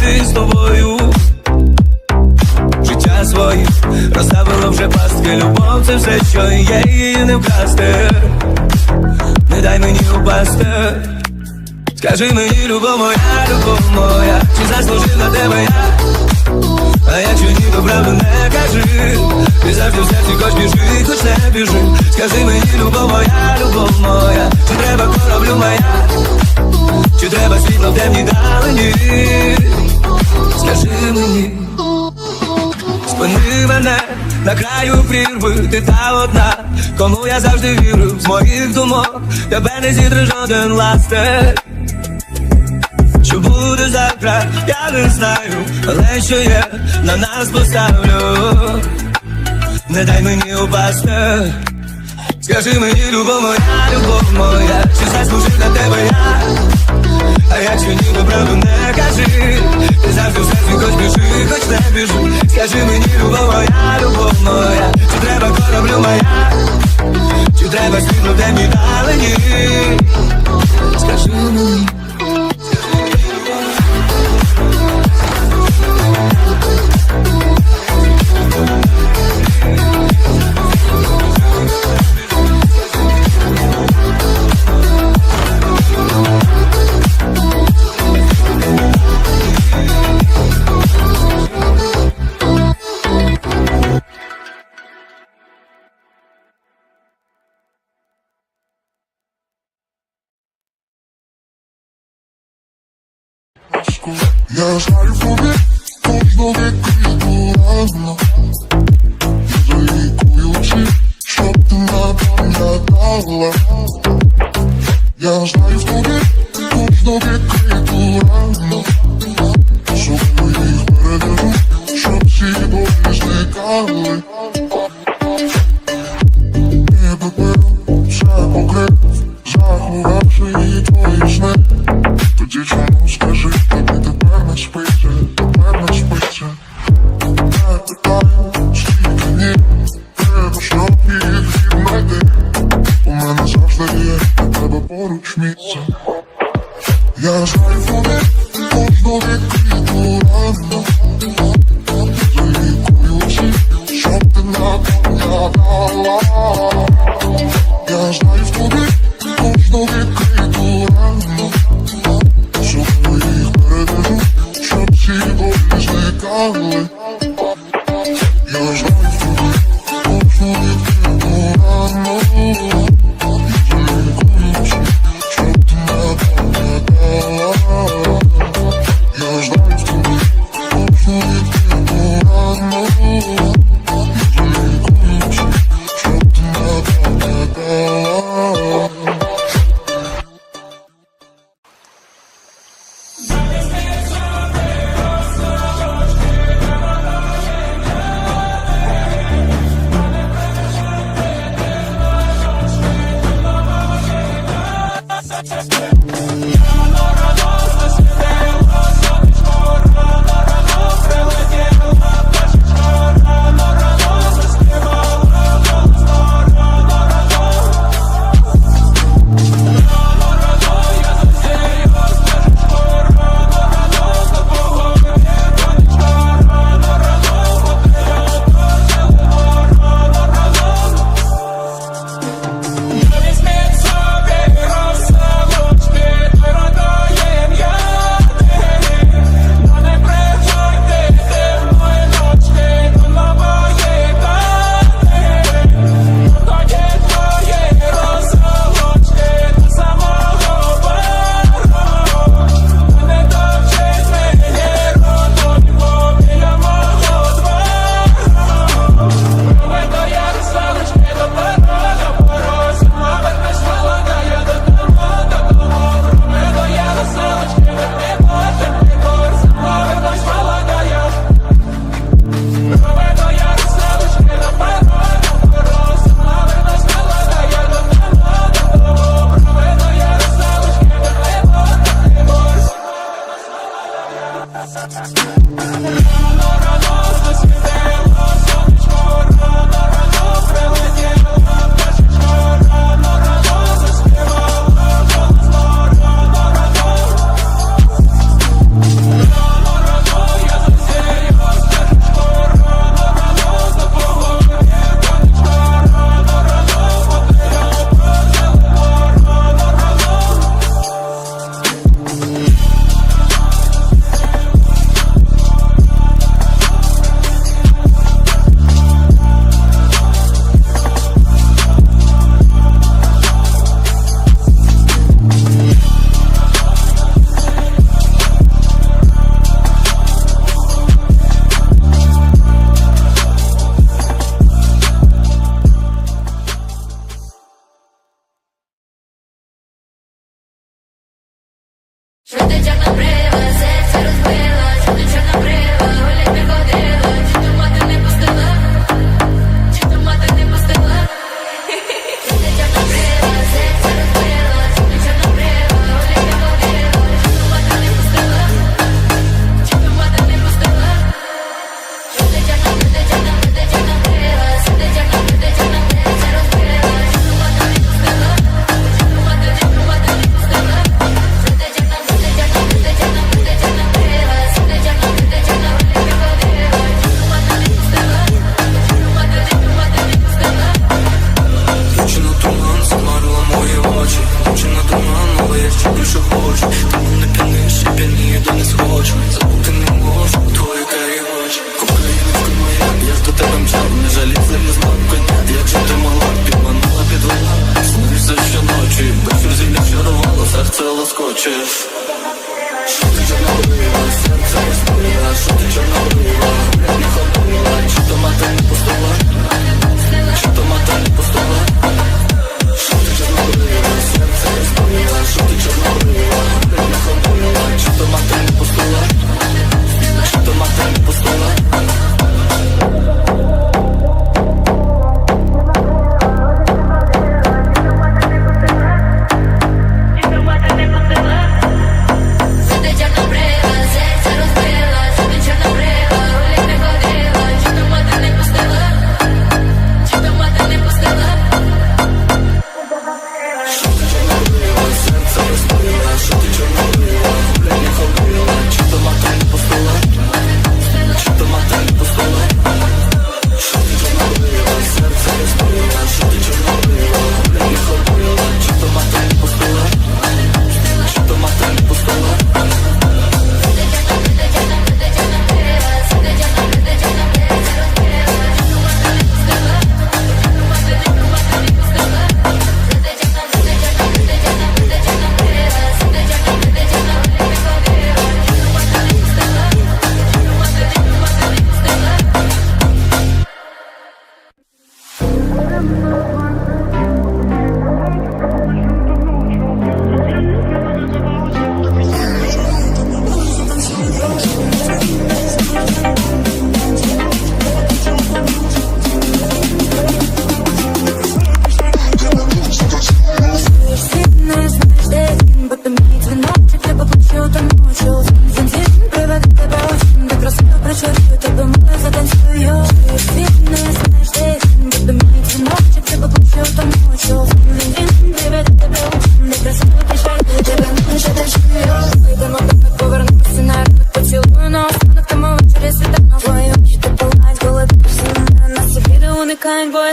Пройти з тобою. Життя своє розставило вже пастки. Любов це все, що є, її не вкрасти. Не дай мені упасти. Скажи мені, любов моя, любов моя, чи заслужив на тебе я? А якщо ні, то правду не кажи. Ти завжди в серці хоч біжи, хоч не біжи. Скажи мені, любов моя, любов моя Чи на краю прірви, ти та одна, кому я завжди вірю, з моїх думок тебе не зітре жоден ластер. Що буде завтра, я не знаю, але що є, на нас поставлю. Не дай мені упасти. Скажи мені, любов моя, любов моя, чи заслужив на тебе я? А якщо ні, то правду не кажи. Ти завжди в серці хоч біжи, хоч не біжи. Скажи мені, любов моя, любов моя Чи треба кораблю моя, чи треба світло в темній далині? Скажи мені Я знаю тобі кожного відкриту Залікуючи, щоб ти напам'ятала. Я знаю в тобі кожного відкриту рану Щоб їх передержу, щоб всі болі зникали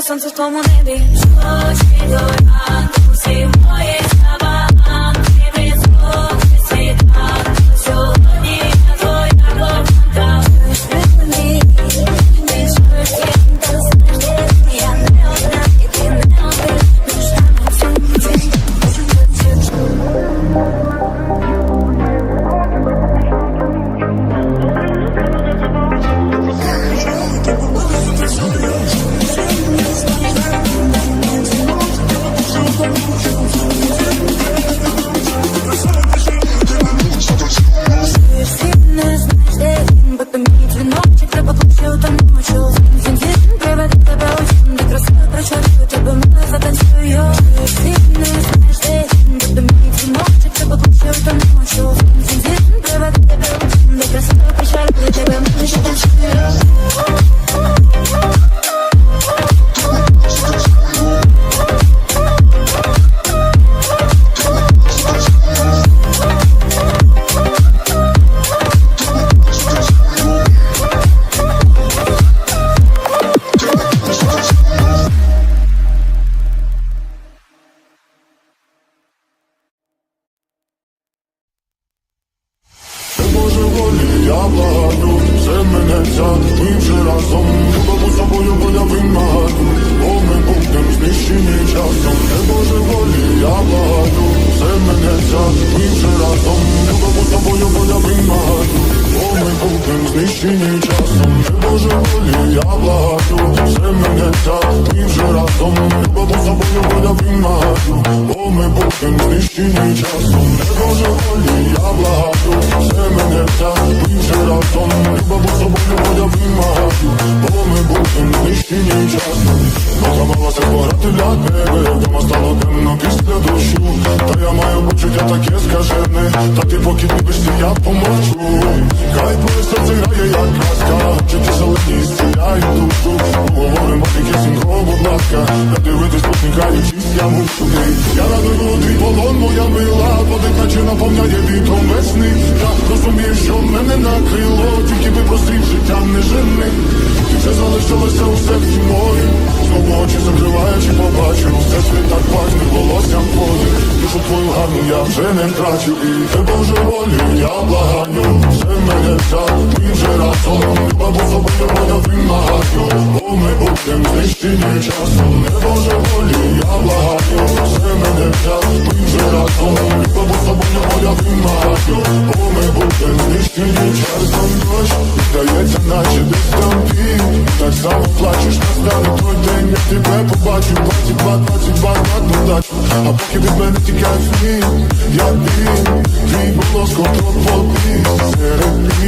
сонце в твоєму небі. Очі доль. Інше разом любому тобою буде приймати, бо ми будем знищені часом. Боже волі, я благаю, все мене так, інше разом любому тобою буде приймати, бо ми будем знищені часом. Боже волі, я благаю, все мене так, інше разом залишилася у серці моїм Знову очі закриваючи, побачив Усе світ так пахне волоссям твоїм. Душу твою гарну я вже не втрачу І тебе вже волю я благаю Все мене взяв, ми вже разом Люба бо собою моя вимагаю Бо ми будем знищені часом Не Боже волі, я благаю Все мене взяв, ми вже разом Люба бо собою моя вимагаю Бо ми будем знищені часом Дощ, здається, наче десь там ти Так само плачеш, настане той день Я тебе побачу 22, 22 на додачу А поки від мене тікають сни Я ти, твій голос контроль volcanize